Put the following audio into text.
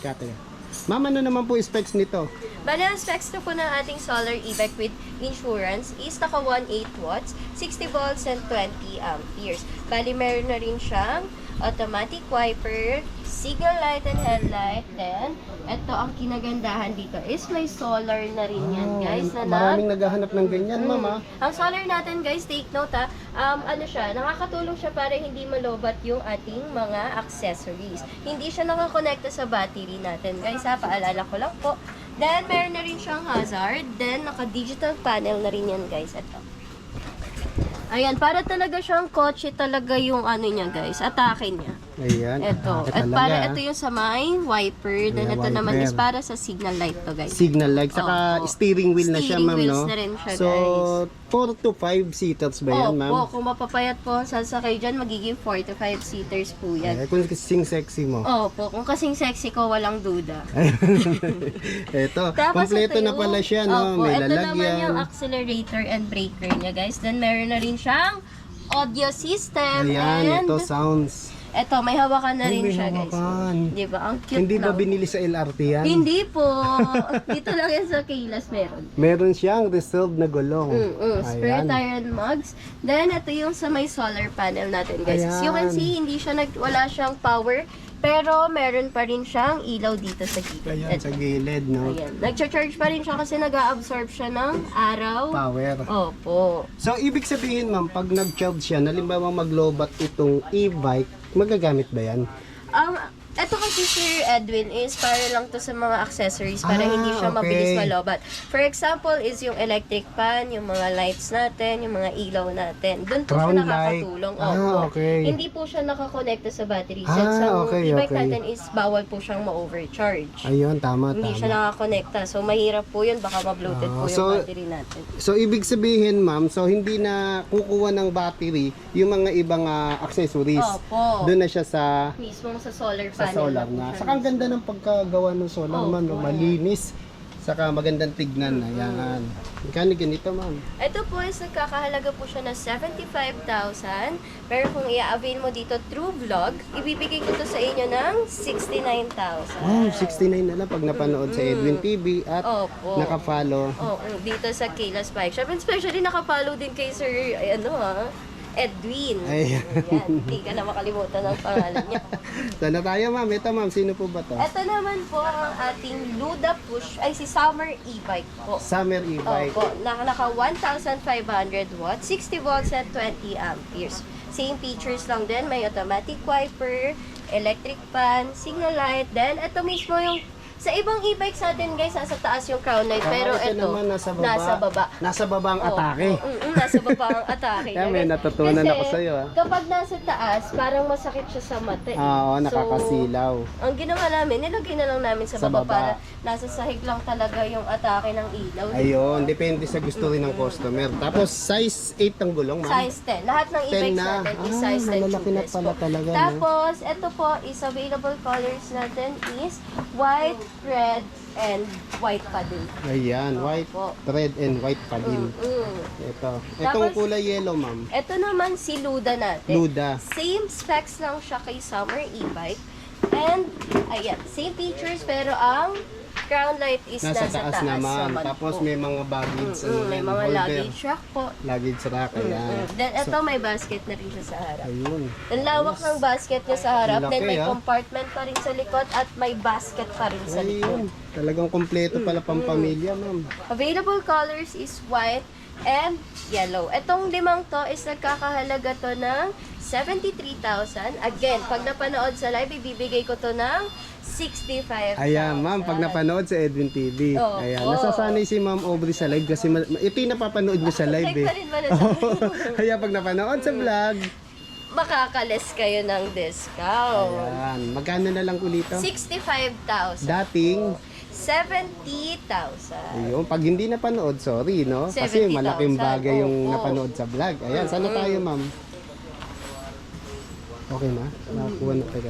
Teka. Ma'am, ano naman po specs nito? Bali, ang specs na po ng ating solar e-bike with insurance is naka 1.8 watts, 60 volts, and 20 amperes. Bali, meron na rin siyang automatic wiper, signal light and headlight. Then, ito ang kinagandahan dito is may solar na rin yan, Oh, guys. Na nag- maraming naghahanap ng ganyan, ma'am ah. Ang solar natin guys, take note ha, um, ano siya, nakakatulong siya para hindi malobat yung ating mga accessories. Hindi siya nakakonekta sa battery natin guys ha, paalala ko lang po. Then, meron na rin siyang hazard. Then, naka-digital panel na rin yan guys. Ito. Ayan, para talaga siyang kotse talaga yung ano niya guys, atake niya. Ayan. Ito. atake At para ah. ito yung sa may wiper. Then, Ayan, ito naman wiper. is para sa signal light to guys. Signal light, saka Opo. steering wheel na siya, Steering ma'am, wheels no? na rin siya, so, guys. 4 to 5 seaters ba yan, ma'am? Opo, kung mapapayat po ang sasakay dyan, magiging 4 to 5 seaters po yan. Eh, kung kasing sexy mo. Opo, kung kasing sexy ko, walang duda. Ito, Tapos kompleto ito na yung- pala siya, no? Opo, May ito naman yung lalagyan. accelerator and breaker niya, guys. Then, meron na rin siyang audio system. Ayan, and ito sounds. Ito, may hawakan na Ay, rin may siya, guys. hawakan. Di ba? Ang cute Hindi ba lang. binili sa LRT yan? Hindi po. Dito lang yan sa Kailas meron. Meron siyang reserved na gulong. Mm, mm, spare Ayan. tire and mugs. Then, ito yung sa may solar panel natin, guys. As you can Ayan. see, hindi siya nag, wala siyang power, pero meron pa rin siyang ilaw dito sa gilid. Ayan, sa gilid, no? Ayan. Nag-charge pa rin siya kasi nag-absorb siya ng araw. Power. Opo. So, ibig sabihin, ma'am, pag nag-charge siya, nalimbawa maglobat itong e-bike, magagamit ba yan? Um, ito kasi Sir Edwin is para lang to sa mga accessories para Ah, hindi siya okay. mabilis malobat. For example is yung electric fan, yung mga lights natin, yung mga ilaw natin. Doon po Crown siya light. nakakatulong. Ah, Opo. okay. Hindi po siya nakakonekta sa battery. Ah, ang okay, e-bike okay. natin is bawal po siyang ma-overcharge. Ayun, tama, Hindi siya tama. nakakonekta. So, mahirap po yun. Baka ma-bloated Ah, po yung so- battery natin. So, ibig sabihin, ma'am, so hindi na kukuha ng battery yung mga ibang ah, accessories. Opo. Doon na siya sa Mismo sa solar sa solar na. Saka ang ganda ng pagkagawa ng solar, ma'am. no? Malinis. Saka magandang tignan. Ayan. Magkano ganito, ma'am? Ito po is nagkakahalaga po siya ng 75,000. Pero kung i-avail mo dito through vlog, ibibigay ko to sa inyo ng 69,000. Wow, 69 na lang pag napanood sa Edwin TV at Opo. naka-follow. Oo, dito sa Kayla's Bike Shop. And especially nakapalo din kay Sir, ay, ano ha, Edwin. Ay. Ayan, hindi ka na makalimutan ng pangalan niya. Saan na tayo, ma'am? Ito, ma'am. Sino po ba to? Ito naman po ang ating Luda Push, ay si Summer e-bike po. Summer e-bike. Opo, naka, naka 1,500 watts, 60 volts at 20 amperes. Same features lang din, may automatic wiper, electric fan, signal light, then ito mismo yung sa ibang e-bikes natin guys, nasa taas yung crown light, pero ito, naman nasa baba. nasa baba. Nasa baba ang Oo, atake. oo, mm, mm, nasa baba ang atake. Kaya may natutunan Kasi ako sa'yo, ah. kapag nasa taas, parang masakit siya sa mata. eh. Oo, So, nakakasilaw. ang ginawa namin, nilagay na lang namin sa, Sa baba, baba. para nasa sahig lang talaga yung atake ng ilaw. Ayun, depende sa gusto rin ng customer. Tapos, size 8 ang gulong, ma'am. Size 10. Lahat ng 10 e-bikes na. natin is Ah, size 10 malalaki na tubeless pala po. talaga, no? Tapos, ito po is available colors natin is white, red, and white pa din. Ayan, white, Opo. red, and white pa din. Mm. Ito. Itong Tapos- kulay yellow, ma'am. Ito naman si Luda natin. Luda. Same specs lang siya kay Summer e-bike. And, ayan, same features pero ang crown light is Nasa nasa, taas naman. naman Tapos po. may mga baggage. Mm, ano may mga holder. luggage rack po. Luggage rack, ayan. Mm. Then, ito may basket na rin siya sa harap. Ayun. Ang lawak ng basket niya sa harap, Laki, then may ah. compartment pa rin sa likod at may basket pa rin sa likod. Ayun. Talagang kompleto pala Mm. pampamilya, ma'am. Available colors is white and yellow. Itong limang to is nagkakahalaga to ng 73,000. Again, pag napanood sa live, ibibigay ko to ng 65,000. Ayan, ma'am, pag napanood sa Edwin TV. Oo. Ayan, nasasanay si Ma'am Aubrey sa live kasi ma- ito yung napapanood niyo sa live Like eh. pa rin ba na sa Kaya pag napanood sa vlog, makakales kayo ng discount. ayan, magkano na lang ulito? 65,000. Dating, 70,000. ayun, pag hindi napanood, sorry, no? Kasi 70,000, malaking bagay yung opo. napanood sa vlog. Ayan, sana tayo, ma'am? Okay na? Nakakuha na tayo.